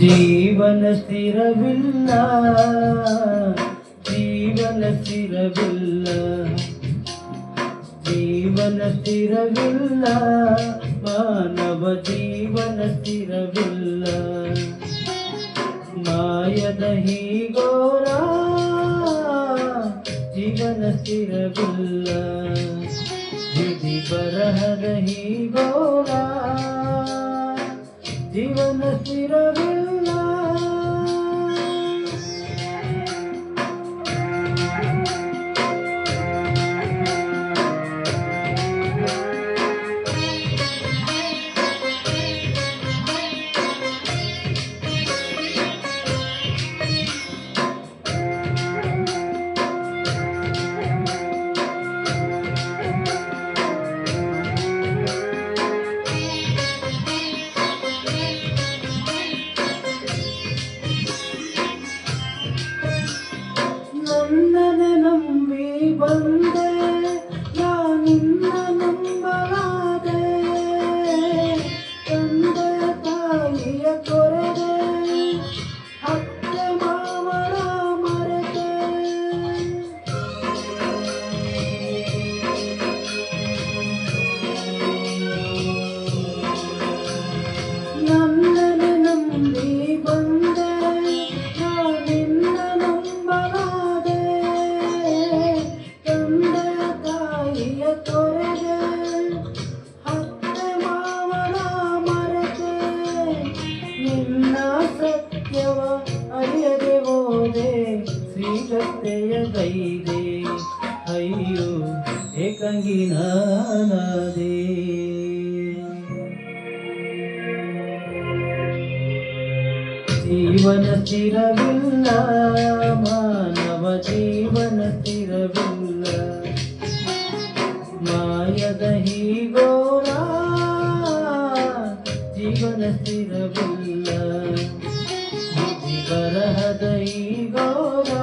ಜೀವನ ಸ್ಥಿರವಿಲ್ಲ ಜೀವನ ಸ್ಥಿರವಿಲ್ಲ ಜೀವನ ಸ್ಥಿರವಿಲ್ಲ, ಮಾನವ ಜೀವನ ಸ್ಥಿರವಿಲ್ಲ. ಮಾಯದ ಹೀಗೋರ, ಜೀವನ ಸ್ಥಿರವಿಲ್ಲ. ವಿಧಿ ಬರಹದ ಹೀಗೋರ, ಜೀವನ ಸ್ಥಿರವಿಲ್ಲ. ಸತ್ಯವ ಅರಿಯದೆ ಹೋದೆ ಶ್ರೀ ಸತ್ಯ ಕೈದೆ ಅಯ್ಯೋ ಏಕಂಗಿ ನಾನದೇ ಜೀವನ ಸ್ಥಿರವಿಲ್ಲ ಮಾನವ ಜೀವನ ಸ್ಥಿರವಿಲ್ಲ ಮಾಯದ ಹೀಗೋರ ಜೀವನ ಸ್ಥಿರವಿಲ್ಲ र